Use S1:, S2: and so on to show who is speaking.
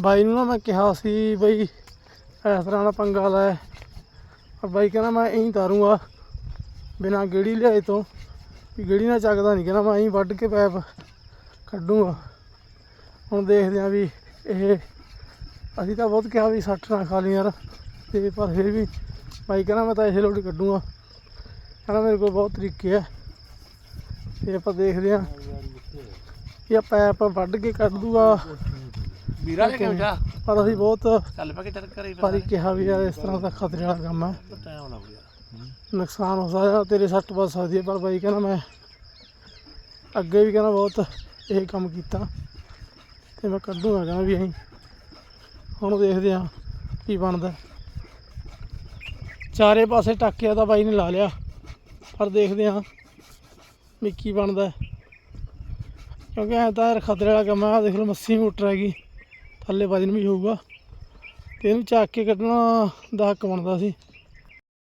S1: ਬਾਈ ਨੂੰ ਨਾ ਮੈਂ ਕਿਹਾ ਸੀ ਬਈ ਇਸ ਤਰ੍ਹਾਂ ਦਾ ਪੰਗਾ ਲੈ। ਬਾਈ ਕਹਿੰਦਾ ਮੈਂ ਇਹੀ ਤਾਰੂੰਗਾ ਬਿਨਾਂ ਗੇੜੀ ਲਿਆਏ ਤੋਂ। ਵੀ ਗੇੜੀ ਨਾਲ ਚੱਕਦਾ ਨਹੀਂ ਕਹਿੰਦਾ ਮੈਂ ਇਹੀ ਵੱਢ ਕੇ ਪੈਪ ਕੱਢੂੰਗਾ। ਹੁਣ ਦੇਖਦੇ ਆ ਵੀ ਇਹ, ਅਸੀਂ ਤਾਂ ਬਹੁਤ ਕਿਹਾ ਵੀ ਸੱਟ ਨਾ ਖਾ ਲਈ ਯਾਰ। ਤੇ ਪਰ ਫਿਰ ਵੀ ਬਾਈ ਕਹਿੰਦਾ ਮੈਂ ਤਾਂ ਇਹ ਲੋਡ ਕੱਢੂੰਗਾ। ਕਹਿੰਦਾ ਮੇਰੇ ਕੋਲ ਬਹੁਤ ਤਰੀਕੇ ਆ। ਤੇ ਆਪਾਂ ਦੇਖਦੇ ਆ ਇਹ ਪੈਪ ਵੱਢ ਕੇ ਕੱਢ ਦੂਗਾ।
S2: ਵੀਰਾ ਲੈ ਕੇ ਜਾ।
S1: ਪਰ ਅਸੀਂ ਬਹੁਤ
S2: ਚੱਲ ਪਾ ਕੇ ਤੇਰੇ ਘਰੇ
S1: ਵਾਰੀ ਕਿਹਾ ਵੀ ਯਾਰ ਇਸ ਤਰ੍ਹਾਂ ਦਾ ਖਤਰੇ ਵਾਲਾ ਕੰਮ ਹੈ।
S2: ਟਾਈਮ ਲੱਗ ਗਿਆ
S1: ਨੁਕਸਾਨ ਹੋ ਸਕਦਾ ਤੇਰੇ ਸੱਟ ਵੱਜ ਸਕਦੀ ਹੈ ਪਰ ਬਾਈ ਕਹਿੰਦਾ ਮੈਂ ਅੱਗੇ ਵੀ ਕਹਿੰਦਾ ਬਹੁਤ ਇਹ ਕੰਮ ਕੀਤਾ ਤੇ ਮੈਂ ਕੱਢੂਗਾ ਕਹਿੰਦਾ ਵੀ ਅਸੀਂ ਹੁਣ ਦੇਖਦੇ ਹਾਂ ਕੀ ਬਣਦਾ। ਚਾਰੇ ਪਾਸੇ ਟਾਕਿਆ ਤਾਂ ਬਾਈ ਨੇ ਲਾ ਲਿਆ ਪਰ ਦੇਖਦੇ ਹਾਂ ਵੀ ਕੀ ਬਣਦਾ। ਕਿਉਂਕਿ ਐ ਤਾਂ ਖਤਰੇ ਵਾਲਾ ਕੰਮ ਆ ਦੇਖ ਲਓ ਮੱਸੀ ਮੋਟਰ ਹੈਗੀ। ਥੱਲੇ ਵਜਨ ਵੀ ਹੋਊਗਾ ਤੇ ਇਹਨੂੰ ਚੱਕ ਕੇ ਕੱਢਣਾ ਦਾ ਹੱਕ ਬਣਦਾ ਸੀ।